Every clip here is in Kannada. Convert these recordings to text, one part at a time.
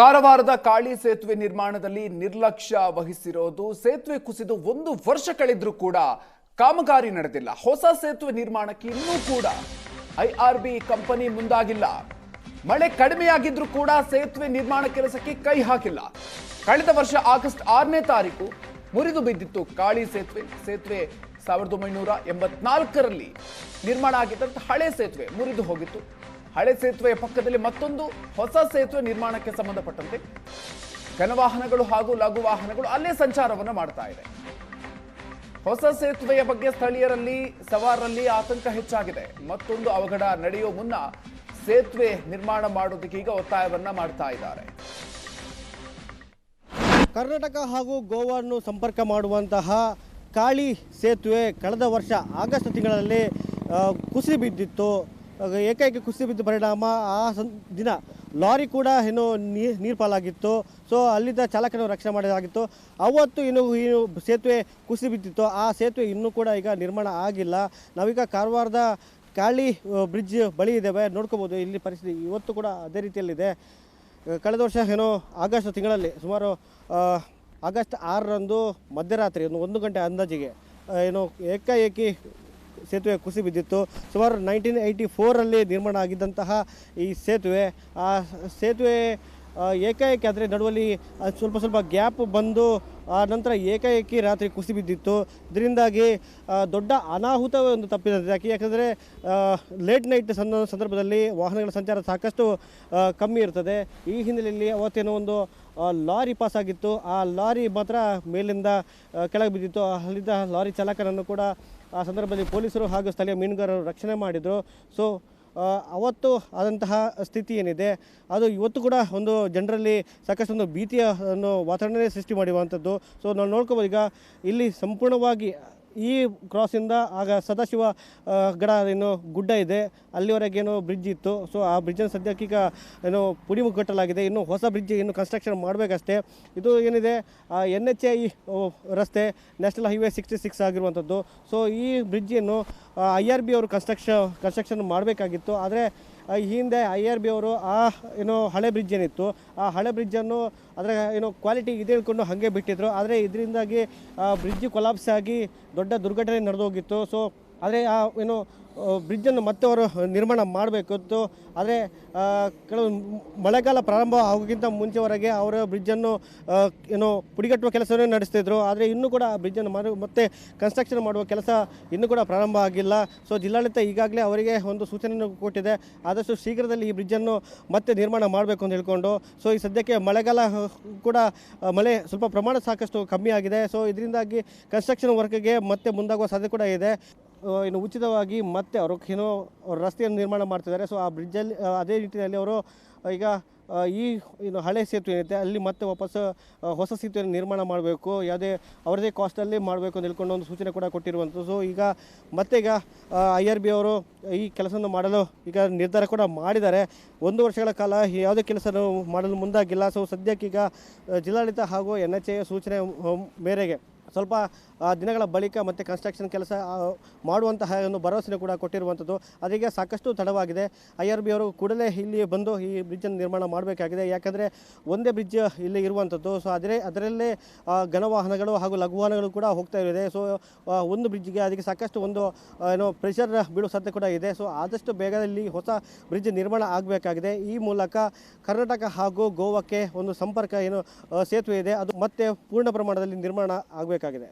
ಕಾರವಾರದ ಕಾಳಿ ಸೇತುವೆ ನಿರ್ಮಾಣದಲ್ಲಿ ನಿರ್ಲಕ್ಷ್ಯ ವಹಿಸಿರೋದು, ಸೇತುವೆ ಕುಸಿದು ಒಂದು ವರ್ಷ ಕಳೆದ್ರೂ ಕೂಡ ಕಾಮಗಾರಿ ನಡೆದಿಲ್ಲ. ಹೊಸ ಸೇತುವೆ ನಿರ್ಮಾಣಕ್ಕೆ ಇನ್ನೂ ಕೂಡ ಐಆರ್ಬಿ ಕಂಪನಿ ಮುಂದಾಗಿಲ್ಲ. ಮಳೆ ಕಡಿಮೆಯಾಗಿದ್ರೂ ಕೂಡ ಸೇತುವೆ ನಿರ್ಮಾಣ ಕೆಲಸಕ್ಕೆ ಕೈ ಹಾಕಿಲ್ಲ. ಕಳೆದ ವರ್ಷ ಆಗಸ್ಟ್ ಆರನೇ ತಾರೀಕು ಮುರಿದು ಬಿದ್ದಿತ್ತು ಕಾಳಿ ಸೇತುವೆ. ಸೇತುವೆ ಸಾವಿರದ ಒಂಬೈನೂರ ಎಂಬತ್ನಾಲ್ಕರಲ್ಲಿ ನಿರ್ಮಾಣ ಆಗಿದ್ದಂಥ ಹಳೆ ಸೇತುವೆ ಮುರಿದು ಹೋಗಿತ್ತು. ಹಳೆ ಸೇತುವೆಯ ಪಕ್ಕದಲ್ಲಿ ಮತ್ತೊಂದು ಹೊಸ ಸೇತುವೆ ನಿರ್ಮಾಣಕ್ಕೆ ಸಂಬಂಧಪಟ್ಟಂತೆ ಘನವಾಹನಗಳು ಹಾಗೂ ಲಘು ವಾಹನಗಳು ಅಲ್ಲೇ ಸಂಚಾರವನ್ನು ಮಾಡ್ತಾ ಇದೆ. ಹೊಸ ಸೇತುವೆಯ ಬಗ್ಗೆ ಸ್ಥಳೀಯರಲ್ಲಿ ಸವಾರರಲ್ಲಿ ಆತಂಕ ಹೆಚ್ಚಾಗಿದೆ. ಮತ್ತೊಂದು ಅವಘಡ ನಡೆಯುವ ಮುನ್ನ ಸೇತುವೆ ನಿರ್ಮಾಣ ಮಾಡೋದಕ್ಕೆ ಈಗ ಒತ್ತಾಯವನ್ನ ಮಾಡ್ತಾ ಇದ್ದಾರೆ. ಕರ್ನಾಟಕ ಹಾಗೂ ಗೋವಾವನ್ನು ಸಂಪರ್ಕ ಮಾಡುವಂತಹ ಕಾಳಿ ಸೇತುವೆ ಕಳೆದ ವರ್ಷ ಆಗಸ್ಟ್ ತಿಂಗಳಲ್ಲಿ ಕುಸಿ ಕುಸಿದು ಬಿದ್ದಿತ್ತು. ಏಕೈಕ ಕುಸಿದು ಬಿದ್ದ ಪರಿಣಾಮ ಆ ಸಂ, ದಿನ ಲಾರಿ ಕೂಡ ಏನು ನೀರು ಪಾಲಾಗಿತ್ತು ಸೊ ಅಲ್ಲಿದ್ದ ಚಾಲಕನ ರಕ್ಷಣೆ ಮಾಡಲಾಗಿತ್ತು ಅವತ್ತು ಇನ್ನು ಏನು ಸೇತುವೆ ಕುಸಿದು ಬಿದ್ದಿತ್ತು. ಆ ಸೇತುವೆ ಇನ್ನೂ ಕೂಡ ಈಗ ನಿರ್ಮಾಣ ಆಗಿಲ್ಲ. ನಾವೀಗ ಕಾರವಾರದ ಕಾಳಿ ಬ್ರಿಡ್ಜ್ ಬಳಿ ಇದ್ದೇವೆ. ನೋಡ್ಕೋಬೋದು ಇಲ್ಲಿ ಪರಿಸ್ಥಿತಿ ಇವತ್ತು ಕೂಡ ಅದೇ ರೀತಿಯಲ್ಲಿದೆ. ಕಳೆದ ವರ್ಷ ಏನೋ ಆಗಸ್ಟ್ ತಿಂಗಳಲ್ಲಿ ಸುಮಾರು ಆಗಸ್ಟ್ ಆರರಂದು ಮಧ್ಯರಾತ್ರಿ ಒಂದು ಒಂದು ಗಂಟೆ ಅಂದಾಜಿಗೆ ಏನೋ ಏಕಾಏಕಿ ಸೇತುವೆ ಕುಸಿ ಬಿದ್ದಿತ್ತು ಸುಮಾರು ನೈನ್ಟೀನ್ ಏಯ್ಟಿ ಫೋರಲ್ಲಿ ನಿರ್ಮಾಣ ಆಗಿದ್ದಂತಹ ಈ ಸೇತುವೆ ಆ ಸೇತುವೆ ಏಕಾಏಕಿ ಆದರೆ ನಡುವಲ್ಲಿ ಸ್ವಲ್ಪ ಸ್ವಲ್ಪ ಗ್ಯಾಪ್ ಬಂದು, ಆ, ನಂತರ ಏಕಾಏಕಿ ರಾತ್ರಿ ಕುಸಿ ಬಿದ್ದಿತ್ತು. ಇದರಿಂದಾಗಿ ದೊಡ್ಡ ಅನಾಹುತವೇ ಒಂದು ತಪ್ಪಿದೆ ಯಾಕೆ ಯಾಕಂದರೆ ಲೇಟ್ ನೈಟ್ ಸಂದ ಸಂದರ್ಭದಲ್ಲಿ ವಾಹನಗಳ ಸಂಚಾರ ಸಾಕಷ್ಟು ಕಮ್ಮಿ ಇರ್ತದೆ. ಈ ಹಿನ್ನೆಲೆಯಲ್ಲಿ ಅವತ್ತೇನೋ ಒಂದು ಲಾರಿ ಪಾಸ್ ಆಗಿತ್ತು. ಆ ಲಾರಿ ಮಾತ್ರ ಮೇಲಿಂದ ಕೆಳಗೆ ಬಿದ್ದಿತ್ತು. ಅಲ್ಲಿದ್ದ ಲಾರಿ ಚಾಲಕನನ್ನು ಕೂಡ ಆ ಸಂದರ್ಭದಲ್ಲಿ ಪೊಲೀಸರು ಹಾಗೂ ಸ್ಥಳೀಯ ಮೀನುಗಾರರು ರಕ್ಷಣೆ ಮಾಡಿದರು. ಸೊ ಅವತ್ತು ಆದಂತಹ ಸ್ಥಿತಿ ಏನಿದೆ, ಅದು ಇವತ್ತು ಕೂಡ ಒಂದು ಜನರಲ್ಲಿ ಸಾಕಷ್ಟು ಒಂದು ಭೀತಿಯ ಒಂದು ವಾತಾವರಣವೇ ಸೃಷ್ಟಿ ಮಾಡಿರುವಂಥದ್ದು ಸೊ ನಾವು ನೋಡ್ಕೋಬೋದು ಈಗ ಇಲ್ಲಿ ಸಂಪೂರ್ಣವಾಗಿ ಈ ಕ್ರಾಸಿಂದ ಆಗ ಸದಾಶಿವ ಗಡ ಏನು ಗುಡ್ಡ ಇದೆ. ಅಲ್ಲಿವರೆಗೇನೋ ಬ್ರಿಡ್ಜ್ ಇತ್ತು. ಸೊ ಆ ಬ್ರಿಡ್ಜನ್ನು ಸದ್ಯಕ್ಕೆ ಈಗ ಏನೋ ಪುಡಿ ಮುಗ್ಗಟ್ಟಲಾಗಿದೆ ಇನ್ನು ಹೊಸ ಬ್ರಿಡ್ಜ್ ಇನ್ನು ಕನ್ಸ್ಟ್ರಕ್ಷನ್ ಮಾಡಬೇಕಷ್ಟೇ. ಇದು ಏನಿದೆ? ಎನ್ ಎಚ್ ಐ ರಸ್ತೆ ನ್ಯಾಷನಲ್ ಹೈವೇ ಸಿಕ್ಸ್ಟಿ ಸಿಕ್ಸ್ ಆಗಿರುವಂಥದ್ದು. ಸೊ ಈ ಬ್ರಿಡ್ಜನ್ನು ಐ ಆರ್ ಬಿ ಅವರು ಕನ್ಸ್ಟ್ರಕ್ಷ ಕನ್ಸ್ಟ್ರಕ್ಷನ್ ಮಾಡಬೇಕಾಗಿತ್ತು. ಆದರೆ ಹಿಂದೆ ಐ ಆರ್ ಬಿ ಅವರು ಆ, ಏನು ಹಳೆ ಬ್ರಿಡ್ಜ್ ಏನಿತ್ತು, ಆ ಹಳೆ ಬ್ರಿಡ್ಜನ್ನು ಅದರ ಏನು ಕ್ವಾಲಿಟಿ ಇದೆ ಹೇಳ್ಕೊಂಡು ಹಾಗೆ ಬಿಟ್ಟಿದ್ರು. ಆದರೆ ಇದರಿಂದಾಗಿ ಬ್ರಿಡ್ಜ್ ಕೊಲಾಪ್ಸ್ ಆಗಿ ದೊಡ್ಡ ದುರ್ಘಟನೆ ನಡೆದೋಗಿತ್ತು. ಸೊ ಆದರೆ ಆ, ಏನು ಬ್ರಿಡ್ಜನ್ನು ಮತ್ತೆ ಅವರು ನಿರ್ಮಾಣ ಮಾಡಬೇಕಿತ್ತು. ಆದರೆ ಕೆಲವು ಮಳೆಗಾಲ ಪ್ರಾರಂಭ ಆಗೋಕ್ಕಿಂತ ಮುಂಚೆವರೆಗೆ ಅವರು ಬ್ರಿಡ್ಜನ್ನು ಏನು, ಪುಡಿಗಟ್ಟುವ ಕೆಲಸವೇ ನಡೆಸ್ತಿದ್ರು. ಆದರೆ ಇನ್ನೂ ಕೂಡ ಆ ಬ್ರಿಡ್ಜನ್ನು ಮಾಡಿ, ಮತ್ತೆ ಕನ್ಸ್ಟ್ರಕ್ಷನ್ ಮಾಡುವ ಕೆಲಸ ಇನ್ನೂ ಕೂಡ ಪ್ರಾರಂಭ ಆಗಿಲ್ಲ. ಸೊ, ಜಿಲ್ಲಾಡಳಿತ ಈಗಾಗಲೇ ಅವರಿಗೆ ಒಂದು ಸೂಚನೆಯನ್ನು ಕೊಟ್ಟಿದೆ. ಆದಷ್ಟು ಶೀಘ್ರದಲ್ಲಿ ಈ ಬ್ರಿಡ್ಜನ್ನು ಮತ್ತೆ ನಿರ್ಮಾಣ ಮಾಡಬೇಕು ಅಂತ ಹೇಳ್ಕೊಂಡು, ಸೊ, ಈ ಸದ್ಯಕ್ಕೆ ಮಳೆಗಾಲ ಕೂಡ ಮಳೆ ಸ್ವಲ್ಪ ಪ್ರಮಾಣ ಸಾಕಷ್ಟು ಕಮ್ಮಿ ಆಗಿದೆ. ಸೊ, ಇದರಿಂದಾಗಿ ಕನ್ಸ್ಟ್ರಕ್ಷನ್ ವರ್ಕ್ಗೆ ಮತ್ತೆ ಮುಂದಾಗುವ ಸಾಧ್ಯತೆ ಕೂಡ ಇದೆ. ಇನ್ನು ಉಚಿತವಾಗಿ ಮತ್ತೆ ಅವರು ಏನೋ ರಸ್ತೆಯನ್ನು ನಿರ್ಮಾಣ ಮಾಡ್ತಿದ್ದಾರೆ. ಸೊ ಆ ಬ್ರಿಡ್ಜಲ್ಲಿ ಅದೇ ನಿಟ್ಟಿನಲ್ಲಿ ಅವರು ಈಗ ಈ ಏನು ಹಳೆ ಸೇತುವೆ ಏನಿದೆ, ಅಲ್ಲಿ ಮತ್ತೆ ವಾಪಸ್ ಹೊಸ ಸೇತುವೆಯನ್ನು ನಿರ್ಮಾಣ ಮಾಡಬೇಕು. ಯಾವುದೇ, ಅವರದೇ ಕಾಸ್ಟಲ್ಲಿ ಮಾಡಬೇಕು ಅಂತ ಹೇಳ್ಕೊಂಡು ಒಂದು ಸೂಚನೆ ಕೂಡ ಕೊಟ್ಟಿರುವಂಥದ್ದು. ಸೊ ಈಗ ಮತ್ತೆ ಈಗ ಐ ಆರ್ ಬಿ ಅವರು ಈ ಕೆಲಸವನ್ನು ಮಾಡಲು ಈಗ ನಿರ್ಧಾರ ಕೂಡ ಮಾಡಿದ್ದಾರೆ. ಒಂದು ವರ್ಷಗಳ ಕಾಲ ಯಾವುದೇ ಕೆಲಸ ಮಾಡಲು ಮುಂದಾಗಿಲ್ಲ. ಸೊ ಸದ್ಯಕ್ಕೀಗ ಜಿಲ್ಲಾಡಳಿತ ಹಾಗೂ ಎನ್ ಎಚ್ ಎ ಸೂಚನೆ ಮೇರೆಗೆ ಸ್ವಲ್ಪ ದಿನಗಳ ಬಳಿಕ ಮತ್ತೆ ಕನ್ಸ್ಟ್ರಕ್ಷನ್ ಕೆಲಸ ಮಾಡುವಂತಹ ಒಂದು ಭರವಸೆ ಕೂಡ ಕೊಟ್ಟಿರುವಂಥದ್ದು. ಅದಕ್ಕೆ ಸಾಕಷ್ಟು ತಡವಾಗಿದೆ. ಐ ಆರ್ ಬಿ ಅವರು ಕೂಡಲೇ ಇಲ್ಲಿ ಬಂದು ಈ ಬ್ರಿಡ್ಜನ್ನು ನಿರ್ಮಾಣ ಮಾಡಬೇಕಾಗಿದೆ. ಯಾಕಂದರೆ ಒಂದೇ ಬ್ರಿಡ್ಜ್ ಇಲ್ಲಿ ಇರುವಂಥದ್ದು. ಸೊ ಅದೇ, ಅದರಲ್ಲೇ ಘನವಾಹನಗಳು ಹಾಗೂ ಲಘು ವಾಹನಗಳು ಕೂಡ ಹೋಗ್ತಾ ಇದೆ ಸೊ ಒಂದು ಬ್ರಿಡ್ಜ್ಗೆ ಅದಕ್ಕೆ ಸಾಕಷ್ಟು ಒಂದು ಏನು ಪ್ರೆಷರ್ ಬೀಳುವ ಸಾಧ್ಯತೆ ಕೂಡ ಇದೆ. ಸೊ ಆದಷ್ಟು ಬೇಗದಲ್ಲಿ ಹೊಸ ಬ್ರಿಡ್ಜ್ ನಿರ್ಮಾಣ ಆಗಬೇಕಾಗಿದೆ. ಈ ಮೂಲಕ ಕರ್ನಾಟಕ ಹಾಗೂ ಗೋವಾಕ್ಕೆ ಒಂದು ಸಂಪರ್ಕ, ಏನು ಸೇತುವೆ ಇದೆ. ಅದು ಮತ್ತೆ ಪೂರ್ಣ ಪ್ರಮಾಣದಲ್ಲಿ ನಿರ್ಮಾಣ ಆಗಬೇಕಾಗಿದೆ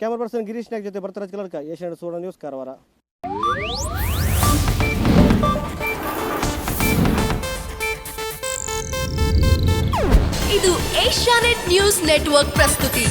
ಕ್ಯಾಮರಾ ಪರ್ಸನ್ ಗಿರೀಶ್ ನಾಗ್ ಜೊತೆ ಬರ್ತರಾಜ್ ಕಲರ್ಕ ಏಷ್ಯಾನೆಟ್ ಸುವರ್ಣ ನ್ಯೂಸ್, ಕಾರವಾರ. ಇದು ಏಷ್ಯಾನೆಟ್ ನ್ಯೂಸ್ ನೆಟ್ವರ್ಕ್ ಪ್ರಸ್ತುತಿ.